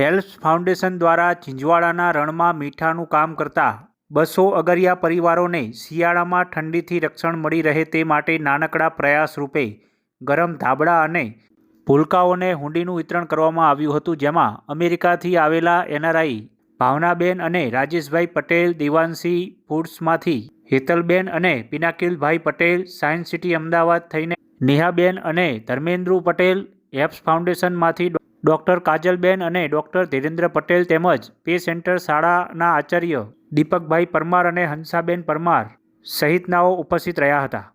Helps foundation દ્વારા ચિંચવાડાના રણમાં મીઠાનું કામ કરતા બસો અગરિયા પરિવારોને શિયાળામાં ઠંડીથી રક્ષણ મળી રહે તે માટે નાનકડા પ્રયાસ રૂપે ગરમ ધાબળા અને ભૂલકાઓને હુંડીનું વિતરણ કરવામાં આવ્યું હતું, જેમાં અમેરિકાથી આવેલા એનઆરઆઈ ભાવનાબેન અને રાજેશભાઈ પટેલ દિવાનસિંહ ફૂડ્સમાંથી હેતલબેન અને પિનાકિલભાઈ પટેલ, સાયન્સ સિટી અમદાવાદ થઈને નેહાબેન અને ધર્મેન્દ્રુ પટેલ, એપ્સ ફાઉન્ડેશનમાંથી ડૉક્ટર કાજલબેન અને ડૉક્ટર ધીરેન્દ્ર પટેલ તેમજ પે સેન્ટર શાળાના આચાર્ય દીપકભાઈ પરમાર અને હંસાબેન પરમાર સહિતનાઓ ઉપસ્થિત રહ્યા હતા.